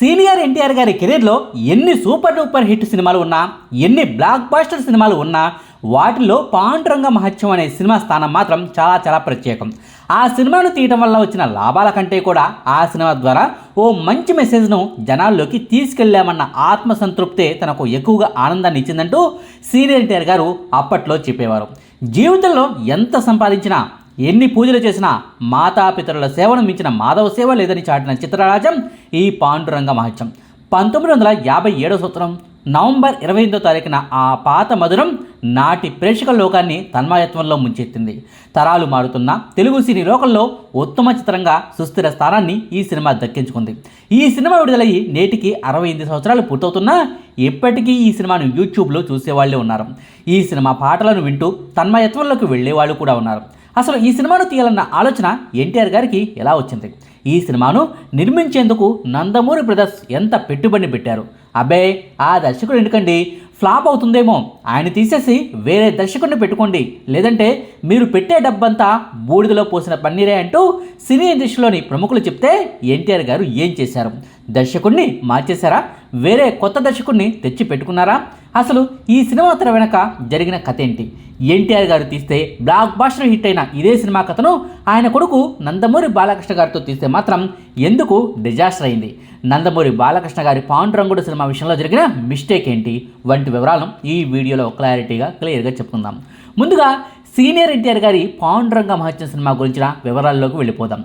Senior NTR గారి కెరీర్లో ఎన్ని సూపర్ డూపర్ హిట్ సినిమాలు ఉన్నా ఎన్ని బ్లాక్ బాస్టర్ సినిమాలు ఉన్నా వాటిల్లో పాండురంగ మహత్యం అనే సినిమా స్థానం మాత్రం చాలా చాలా ప్రత్యేకం. ఆ సినిమాను తీయటం వల్ల వచ్చిన లాభాల కంటే కూడా ఆ సినిమా ద్వారా ఓ మంచి మెసేజ్ను జనాల్లోకి తీసుకెళ్ళామన్న ఆత్మసంతృప్తే తనకు ఎక్కువగా ఆనందాన్ని ఇచ్చిందంటూ సీనియర్ ఎన్టీఆర్ గారు అప్పట్లో చెప్పేవారు. జీవితంలో ఎంత సంపాదించినా ఎన్ని పూజలు చేసినా మాతాపితరుల సేవను మించిన మాధవ సేవ లేదని చాటిన చిత్రరాజం ఈ పాండురంగ మహత్యం. పంతొమ్మిది వందల యాభై ఏడో సంవత్సరం నవంబర్ ఇరవై ఎనిమిదో తారీఖున ఆ పాత మధురం నాటి ప్రేక్షక లోకాన్ని తన్మయత్వంలో ముంచెత్తింది. తరాలు మారుతున్న తెలుగు సినీ లోకంలో ఉత్తమ చిత్రంగా సుస్థిర స్థానాన్ని ఈ సినిమా దక్కించుకుంది. ఈ సినిమా విడుదలయ్యి నేటికి అరవై ఎనిమిది సంవత్సరాలు పూర్తవుతున్నా ఇప్పటికీ ఈ సినిమాను యూట్యూబ్లో చూసేవాళ్ళే ఉన్నారు. ఈ సినిమా పాటలను వింటూ తన్మయత్వంలోకి వెళ్ళేవాళ్ళు కూడా ఉన్నారు. అసలు ఈ సినిమాను తీయాలన్న ఆలోచన ఎన్టీఆర్ గారికి ఎలా వచ్చింది? ఈ సినిమాను నిర్మించేందుకు నందమూరి బ్రదర్స్ ఎంత పెట్టుబడిని పెట్టారు? అబ్బే ఆ దర్శకుడు ఎందుకండి? ఫ్లాప్ అవుతుందేమో. ఆయన తీసేసి వేరే దర్శకుడిని పెట్టుకోండి. లేదంటే మీరు పెట్టే డబ్బంతా బూడిదలో పోసిన పన్నీరే అంటూ సినీ ఇండస్ట్రీలోని ప్రముఖులు చెప్తే ఎన్టీఆర్ గారు ఏం చేశారు? దర్శకుడిని మార్చేశారా? వేరే కొత్త దర్శకుడిని తెచ్చి పెట్టుకున్నారా? అసలు ఈ సినిమా తెర వెనక జరిగిన కథ ఏంటి ఎన్టీఆర్ గారు తీస్తే బ్లాక్ బాస్టర్ హిట్ అయిన ఇదే సినిమా కథను ఆయన కొడుకు నందమూరి బాలకృష్ణ గారితో తీస్తే మాత్రం ఎందుకు డిజాస్టర్ అయింది? నందమూరి బాలకృష్ణ గారి పాండురంగుడు సినిమా విషయంలో జరిగిన మిస్టేక్ ఏంటి? వంటి వివరాలను ఈ వీడియోలో క్లారిటీగా క్లియర్గా చెప్పుకుందాం. ముందుగా సీనియర్ ఎన్టీఆర్ గారి పాండురంగ మహత్యం సినిమా గురించిన వివరాల్లోకి వెళ్ళిపోదాం.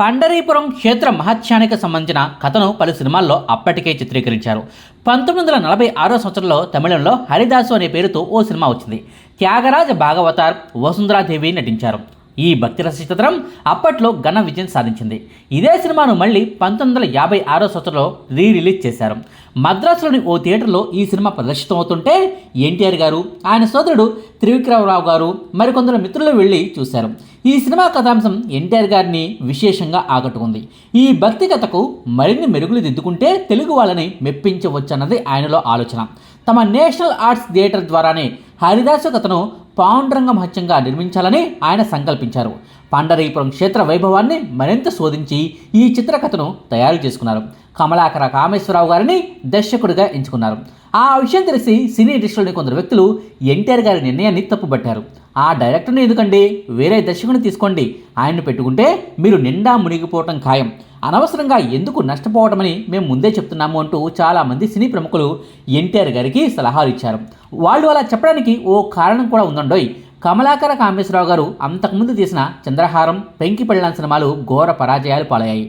పండరీపురం క్షేత్ర మహత్యానికి సంబంధించిన కథను పలు సినిమాల్లో అప్పటికే చిత్రీకరించారు. పంతొమ్మిది వందల నలభై ఆరో సంవత్సరంలో తమిళంలో హరిదాసు అనే పేరుతో ఓ సినిమా వచ్చింది. త్యాగరాజ భాగవతార్ వసుంధరాదేవి నటించారు. ఈ భక్తిరస చిత్రం అప్పట్లో ఘన విజయం సాధించింది. ఇదే సినిమాను మళ్ళీ పంతొమ్మిది వందల యాభై ఆరో సంవత్సరంలో రీ రిలీజ్ చేశారు. మద్రాసులోని ఓ థియేటర్లో ఈ సినిమా ప్రదర్శితమవుతుంటే ఎన్టీఆర్ గారు ఆయన సోదరుడు త్రివిక్రమరావు గారు మరికొందరు మిత్రులు వెళ్ళి చూశారు. ఈ సినిమా కథాంశం ఎన్టీఆర్ గారిని విశేషంగా ఆకట్టుకుంది. ఈ భక్తి కథకు మరిన్ని మెరుగులు దిద్దుకుంటే తెలుగు వాళ్ళని మెప్పించవచ్చన్నది ఆయనలో ఆలోచన. తమ నేషనల్ ఆర్ట్స్ థియేటర్ ద్వారానే హరిదాసు కథను పాండురంగ మహత్యంగా నిర్మించాలని ఆయన సంకల్పించారు. పండరీపురం క్షేత్ర వైభవాన్ని మరింత శోధించి ఈ చిత్రకథను తయారు చేసుకున్నారు. కమలాకర కామేశ్వరరావు గారిని దర్శకుడిగా ఎంచుకున్నారు. ఆ విషయం తెలిసి సినీ ఇండస్ట్రీలోని కొందరు వ్యక్తులు ఎన్టీఆర్ గారి నిర్ణయాన్ని తప్పుపట్టారు ఆ డైరెక్టర్ని ఎందుకండి? వేరే దర్శకుని తీసుకోండి. ఆయన్ని పెట్టుకుంటే మీరు నిండా మునిగిపోవటం ఖాయం. అనవసరంగా ఎందుకు నష్టపోవటమని మేము ముందే చెప్తున్నాము అంటూ చాలామంది సినీ ప్రముఖులు ఎన్టీఆర్ గారికి సలహాలు ఇచ్చారు. వాళ్ళు అలా చెప్పడానికి ఓ కారణం కూడా ఉందండోయ్. కమలాకర కామేశ్వరరావు గారు అంతకుముందు తీసిన చంద్రహారం పెంకి పెళ్ళాన్ సినిమాలు ఘోర పరాజయాలు పాలయ్యాయి.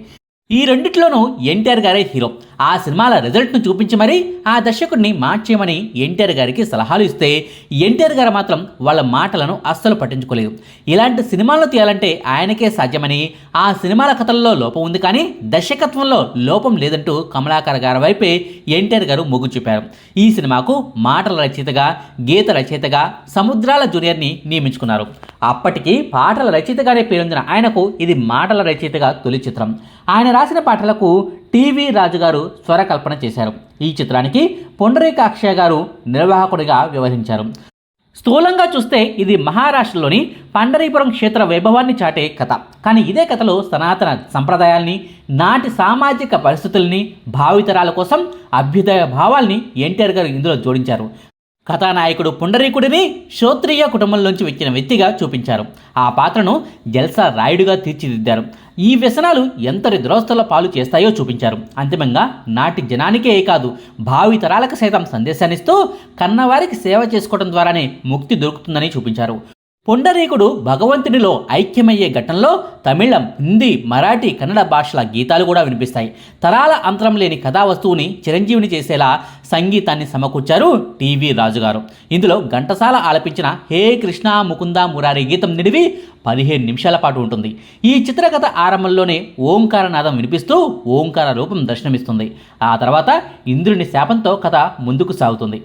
ఈ రెండిట్లోనూ ఎన్టీఆర్ గారే హీరో. ఆ సినిమాల రిజల్ట్ను చూపించి మరీ ఆ దర్శకుడిని మార్చేయమని ఎన్టీఆర్ గారికి సలహాలు ఇస్తే ఎన్టీఆర్ గారు మాత్రం వాళ్ళ మాటలను అస్సలు పట్టించుకోలేదు. ఇలాంటి సినిమాలను తీయాలంటే ఆయనకే సాధ్యమని ఆ సినిమాల కథల్లో లోపం ఉంది కానీ దర్శకత్వంలో లోపం లేదంటూ కమలాకర్ గారి వైపే ఎన్టీఆర్ గారు మొగ్గు చూపారు. ఈ సినిమాకు మాటల రచయితగా గీత రచయితగా సముద్రాల జూనియర్ని నియమించుకున్నారు. అప్పటికి పాటల రచయితగానే పేరొందిన ఆయనకు ఇది మాటల రచయితగా తొలి చిత్రం. ఆయన రాసిన పాటలకు టీవీ రాజు గారు స్వరకల్పన చేశారు. ఈ చిత్రానికి పొండరీకాక్ష గారు నిర్వాహకుడిగా వ్యవహరించారు. స్థూలంగా చూస్తే ఇది మహారాష్ట్రలోని పండరీపురం క్షేత్ర వైభవాన్ని చాటే కథ. కానీ ఇదే కథలో సనాతన సంప్రదాయాల్ని నాటి సామాజిక పరిస్థితుల్ని భావితరాల కోసం అభ్యుదయ భావాల్ని ఎన్టీఆర్ గారు ఇందులో జోడించారు. కథానాయకుడు పుండరీకుడిని క్షోత్రియ కుటుంబంలోంచి వచ్చిన వ్యక్తిగా చూపించారు. ఆ పాత్రను జల్సా రాయుడుగా తీర్చిదిద్దారు. ఈ వ్యసనాలు ఎంతటి దురవస్థల పాలు చేస్తాయో చూపించారు. అంతిమంగా నాటి జనానికే కాదు భావి తరాలకు సైతం సందేశాన్నిస్తూ కన్నవారికి సేవ చేసుకోవడం ద్వారానే ముక్తి దొరుకుతుందని చూపించారు. పొండరీకుడు భగవంతునిలో ఐక్యమయ్యే ఘటనలో తమిళం హిందీ మరాఠీ కన్నడ భాషల గీతాలు కూడా వినిపిస్తాయి. తరాల అంతరం లేని కథా వస్తువుని చిరంజీవిని చేసేలా సంగీతాన్ని సమకూర్చారు టీవీ రాజుగారు. ఇందులో ఘంటసాల ఆలపించిన హే కృష్ణ ముకుంద మురారి గీతం నిడివి పదిహేను నిమిషాల పాటు ఉంటుంది. ఈ చిత్రకథ ఆరంభంలోనే ఓంకారనాదం వినిపిస్తూ ఓంకార రూపం దర్శనమిస్తుంది. ఆ తర్వాత ఇంద్రుని శాపంతో కథ ముందుకు సాగుతుంది.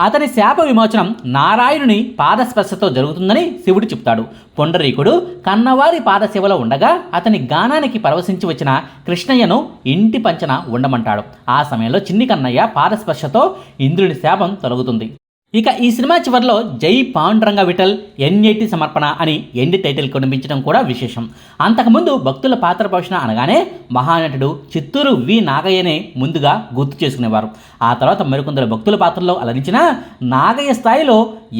అతని శాప విమోచనం నారాయణుని పాదస్పర్శతో జరుగుతుందని శివుడు చెప్తాడు. పొండరీకుడు కన్నవారి పాదశివలో ఉండగా అతని గానానికి పరవశించి వచ్చిన కృష్ణయ్యను ఇంటి పంచన ఉండమంటాడు. ఆ సమయంలో చిన్ని కన్నయ్య పాదస్పర్శతో ఇంద్రుని శాపం తొలగుతుంది. ఇక ఈ సినిమా చివరిలో జై పాండురంగ విఠల్ ఎన్ఏటి సమర్పణ అని ఎండి టైటిల్ కొనిపించడం కూడా విశేషం. అంతకుముందు భక్తుల పాత్ర పోషణ అనగానే మహానటుడు చిత్తూరు వి నాగయ్యనే ముందుగా గుర్తు చేసుకునేవారు. ఆ తర్వాత మరికొందరు భక్తుల పాత్రలో అలరించిన నాగయ్య స్థాయిలో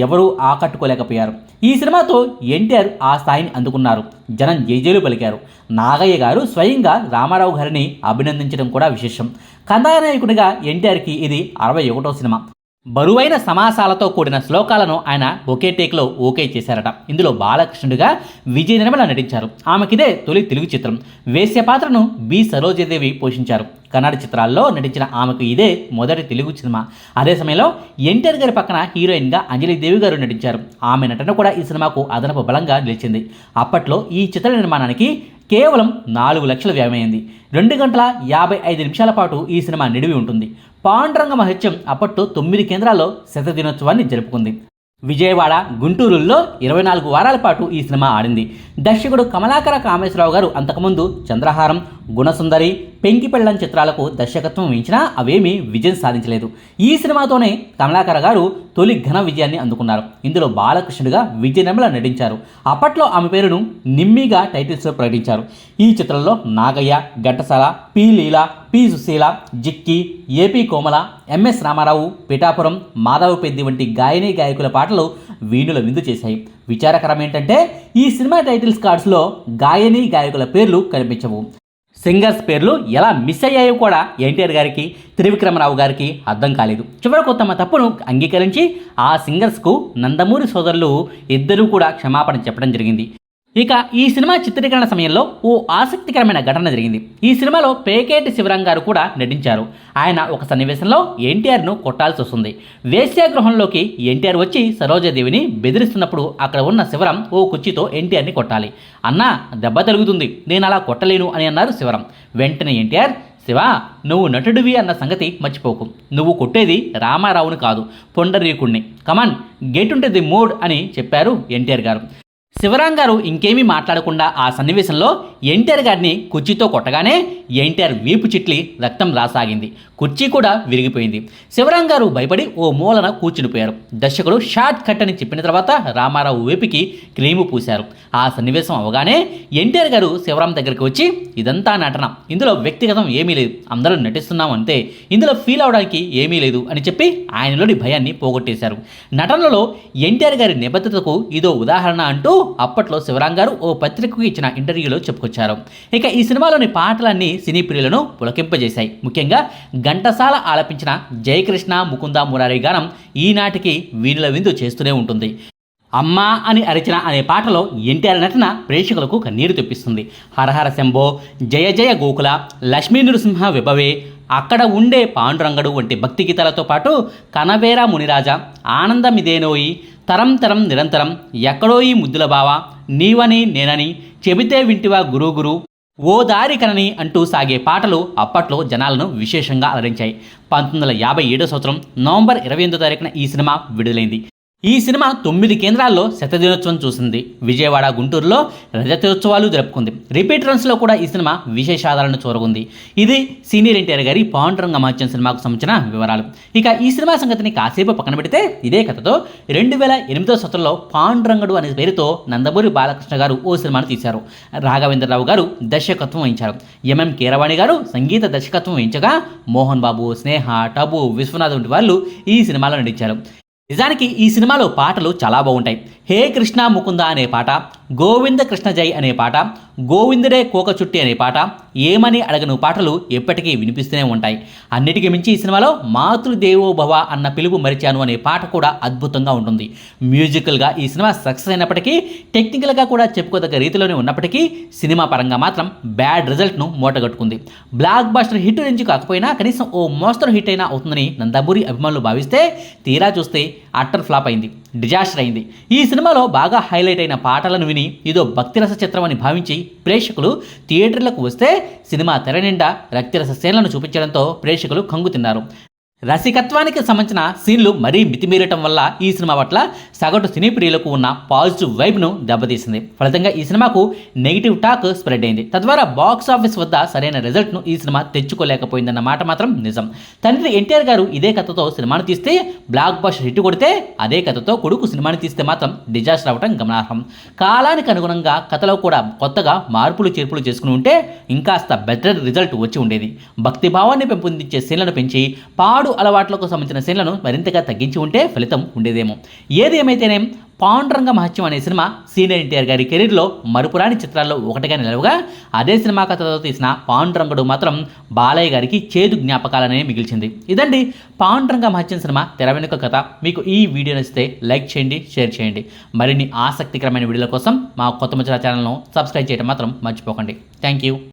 ఎవరూ ఆకట్టుకోలేకపోయారు. ఈ సినిమాతో ఎన్టీఆర్ ఆ స్థాయిని అందుకున్నారు. జనం జైజేలు పలికారు. నాగయ్య గారు స్వయంగా రామారావు గారిని అభినందించడం కూడా విశేషం. కథానాయకుడిగా ఎన్టీఆర్కి ఇది అరవై ఒకటో సినిమా. బరువైన సమాసాలతో కూడిన శ్లోకాలను ఆయన ఒకే టేక్లో ఓకే చేశారట. ఇందులో బాలకృష్ణుడిగా విజయ నిర్మల నటించారు. ఆమెకిదే తొలి తెలుగు చిత్రం. వేశ్య పాత్రను బి. సరోజదేవి పోషించారు. కన్నడ చిత్రాల్లో నటించిన ఆమెకు ఇదే మొదటి తెలుగు సినిమా. అదే సమయంలో ఎన్టీఆర్ గారి పక్కన హీరోయిన్గా అంజలిదేవి గారు నటించారు. ఆమె నటన కూడా ఈ సినిమాకు అదనపు బలంగా నిలిచింది. అప్పట్లో ఈ చిత్ర నిర్మాణానికి కేవలం నాలుగు లక్షల వ్యయమైంది. రెండు గంటల యాభై ఐదు నిమిషాల పాటు ఈ సినిమా నిడివి ఉంటుంది. పాండురంగ మహత్యం అప్పట్లో తొమ్మిది కేంద్రాల్లో శత దినోత్సవాన్ని జరుపుకుంది. విజయవాడ గుంటూరులో ఇరవై నాలుగు వారాల పాటు ఈ సినిమా ఆడింది. దర్శకుడు కమలాకర కామేశ్వరరావు గారు అంతకుముందు చంద్రహారం గుణసుందరి పెంకిపెళ్ళం చిత్రాలకు దర్శకత్వం వహించినా అవేమీ విజయం సాధించలేదు. ఈ సినిమాతోనే కమలాకర గారు తొలి ఘన విజయాన్ని అందుకున్నారు. ఇందులో బాలకృష్ణుడిగా విజయ నిర్మల నటించారు. అప్పట్లో ఆమె పేరును నిమ్మిగా టైటిల్స్లో ప్రకటించారు. ఈ చిత్రంలో Nagaiah Ghantasala P Leela P Susheela Jikki AP Komala MS Ramarao Pithapuram Madhava Peddi వంటి గాయని గాయకుల పాటలు వీణుల విందు చేశాయి. విచారకరం ఏంటంటే ఈ సినిమా టైటిల్స్ కార్డ్స్లో గాయని గాయకుల పేర్లు కనిపించవు. సింగర్స్ పేర్లు ఎలా మిస్ అయ్యాయో కూడా ఎన్టీఆర్ గారికి త్రివిక్రమరావు గారికి అర్థం కాలేదు. చివరకు తమ తప్పును అంగీకరించి ఆ సింగర్స్కు నందమూరి సోదరులు ఇద్దరూ కూడా క్షమాపణ చెప్పడం జరిగింది. ఇక ఈ సినిమా చిత్రీకరణ సమయంలో ఓ ఆసక్తికరమైన ఘటన జరిగింది. ఈ సినిమాలో పేకేటి శివరాం గారు కూడా నటించారు. ఆయన ఒక సన్నివేశంలో ఎన్టీఆర్ను కొట్టాల్సి వస్తుంది. వేశ్యాగృహంలోకి ఎన్టీఆర్ వచ్చి సరోజాదేవిని బెదిరిస్తున్నప్పుడు అక్కడ ఉన్న శివరాం ఓ కుర్చీతో ఎన్టీఆర్ని కొట్టాలి. అన్నా దెబ్బ తలుగుతుంది నేను అలా కొట్టలేను అని అన్నారు శివరాం. వెంటనే ఎన్టీఆర్ శివ నువ్వు నటుడివి అన్న సంగతి మర్చిపోకు. నువ్వు కొట్టేది రామారావుని కాదు పొండరీకుణ్ణి. Come on get into the mood అని చెప్పారు ఎన్టీఆర్ గారు. శివరాం గారు ఇంకేమీ మాట్లాడకుండా ఆ సన్నివేశంలో ఎన్టీఆర్ గారిని కుర్చీతో కొట్టగానే ఎన్టీఆర్ వీపు చిట్లి రక్తం రాసాగింది. కుర్చీ కూడా విరిగిపోయింది. శివరాం గారు భయపడి ఓ మూలన కూర్చునిపోయారు. దర్శకుడు షార్ట్ కట్ అని చెప్పిన తర్వాత రామారావు వేపికి క్రీము పూశారు. ఆ సన్నివేశం అవగానే ఎన్టీఆర్ గారు శివరాం దగ్గరికి వచ్చి ఇదంతా నటన. ఇందులో వ్యక్తిగతం ఏమీ లేదు. అందరూ నటిస్తున్నాం అంతే. ఇందులో ఫీల్ అవడానికి ఏమీ లేదు అని చెప్పి ఆయనలోని భయాన్ని పోగొట్టేశారు. నటనలో ఎన్టీఆర్ గారి నిబద్ధతకు ఇదో ఉదాహరణ అంటూ అప్పట్లో శివరాం గారు ఓ పత్రికకు ఇచ్చిన ఇంటర్వ్యూలో చెప్పుకొచ్చారు. ఇక ఈ సినిమాలోని పాటలన్నీ సినీ ప్రియులను పులకింపజేశాయి. ముఖ్యంగా ఘంటసాల ఆలపించిన జయకృష్ణ ముకుంద మురారి గానం ఈనాటికి వీణుల విందు చేస్తూనే ఉంటుంది. అమ్మా అని అరిచిన అనే పాటలో ఎన్టీఆర్ నటన ప్రేక్షకులకు కన్నీరు తెప్పిస్తుంది. హరహర శంభో జయ జయ గోకుల లక్ష్మీ నృసింహ విభవే అక్కడ ఉండే పాండురంగడు వంటి భక్తి గీతాలతో పాటు కనవేర మునిరాజ ఆనందమిదేనోయి తరం తరం నిరంతరం ఎక్కడో ఈ ముద్దుల బావ నీవని నేనని చెబితే వింటివా గురు గురు ఓ దారి కనని అంటూ సాగే పాటలు అప్పట్లో జనాలను విశేషంగా అలరించాయి. పంతొమ్మిది వందల యాభై ఏడో సంవత్సరం నవంబర్ ఇరవై ఎనిమిదో తారీఖున ఈ సినిమా విడుదలైంది. ఈ సినిమా తొమ్మిది కేంద్రాల్లో శతదినోత్సవం చూసింది. విజయవాడ గుంటూరులో రజతోత్సవాలు జరుపుకుంది. రిపీట్ రన్స్లో కూడా ఈ సినిమా విశేషాధారణ చూరగుంది. ఇది సీనియర్ ఎన్టీఆర్ గారి పాండురంగ మహత్యం సినిమాకు సంబంధించిన వివరాలు. ఇక ఈ సినిమా సంగతిని కాసేపు పక్కన పెడితే ఇదే కథతో రెండు వేల ఎనిమిదో సంవత్సరంలో పాండురంగడు అనే పేరుతో నందమూరి బాలకృష్ణ గారు ఓ సినిమాను తీశారు. రాఘవేంద్రరావు గారు దర్శకత్వం వహించారు. ఎంఎం కీరవాణి గారు సంగీత దర్శకత్వం వహించగా మోహన్ బాబు స్నేహ టబు విశ్వనాథ్ వంటి వాళ్ళు ఈ సినిమాలో నటించారు. నిజానికి ఈ సినిమాలో పాటలు చాలా బాగుంటాయి. హే కృష్ణ ముకుంద అనే పాట గోవింద కృష్ణ జై అనే పాట గోవిందుడే కోక చుట్టి అనే పాట ఏమని అడగను పాటలు ఎప్పటికీ వినిపిస్తూనే ఉంటాయి. అన్నిటికీ మించి ఈ సినిమాలో మాతృదేవో భవ అన్న పిలుపు మరిచాను అనే పాట కూడా అద్భుతంగా ఉంటుంది. మ్యూజికల్గా ఈ సినిమా సక్సెస్ అయినప్పటికీ టెక్నికల్గా కూడా చెప్పుకోదగ్గ రీతిలోనే ఉన్నప్పటికీ సినిమా పరంగా మాత్రం బ్యాడ్ రిజల్ట్ను మూటగట్టుకుంది. బ్లాక్ బాస్టర్ హిట్ నుంచి కాకపోయినా కనీసం ఓ మోస్తరు హిట్ అయినా అవుతుందని నందమూరి అభిమానులు భావిస్తే తీరా చూస్తే అట్టర్ ఫ్లాప్ అయింది డిజాస్టర్ అయింది. ఈ సినిమాలో బాగా హైలైట్ అయిన పాటలను విని ఇదో భక్తిరస చిత్రం అని భావించి ప్రేక్షకులు థియేటర్లకు వస్తే సినిమా తెర నిండా రక్తిరస సేనలను చూపించడంతో ప్రేక్షకులు కంగు తిన్నారు రసికత్వానికి సంబంధించిన సీన్లు మరీ మితిమీరటం వల్ల ఈ సినిమా పట్ల సగటు సినీ ప్రియులకు ఉన్న పాజిటివ్ వైబ్ను దెబ్బతీసింది. ఫలితంగా ఈ సినిమాకు నెగిటివ్ టాక్ స్ప్రెడ్ అయింది. తద్వారా బాక్స్ ఆఫీస్ వద్ద సరైన రిజల్ట్ను ఈ సినిమా తెచ్చుకోలేకపోయిందన్న మాట మాత్రం నిజం. తండ్రి ఎన్టీఆర్ గారు ఇదే కథతో సినిమాను తీస్తే బ్లాక్ బస్టర్ హిట్ కొడితే అదే కథతో కొడుకు సినిమాని తీస్తే మాత్రం డిజాస్టర్ అవ్వడం గమనార్హం. కాలానికి అనుగుణంగా కథలో కూడా కొత్తగా మార్పులు చేర్పులు చేసుకుని ఉంటే ఇంకాస్త బెటర్ రిజల్ట్ వచ్చి ఉండేది. భక్తి భావాన్ని పెంపొందించే సీన్లను పెంచి పాడు అలవాట్లకు సంబంధించిన సీన్లను మరింతగా తగ్గించి ఉంటే ఫలితం ఉండేదేమో. ఏది ఏమైతేనే పాండురంగ మహత్యం అనే సినిమా సీనియర్ ఎన్టీఆర్ గారి కెరీర్లో మరుపురాని చిత్రాల్లో ఒకటిగా నిలవగా అదే సినిమా కథతో తీసిన పాండురంగుడు మాత్రం బాలయ్య గారికి చేదు జ్ఞాపకాలనే మిగిల్చింది. ఇదండి పాండురంగ మహత్యం సినిమా తెర వెనుక కథ. మీకు ఈ వీడియో నచ్చితే లైక్ చేయండి షేర్ చేయండి. మరిన్ని ఆసక్తికరమైన వీడియోల కోసం మా కొత్త ముచ్చల ఛానల్ను సబ్స్క్రైబ్ చేయడం మాత్రం మర్చిపోకండి. Thank you.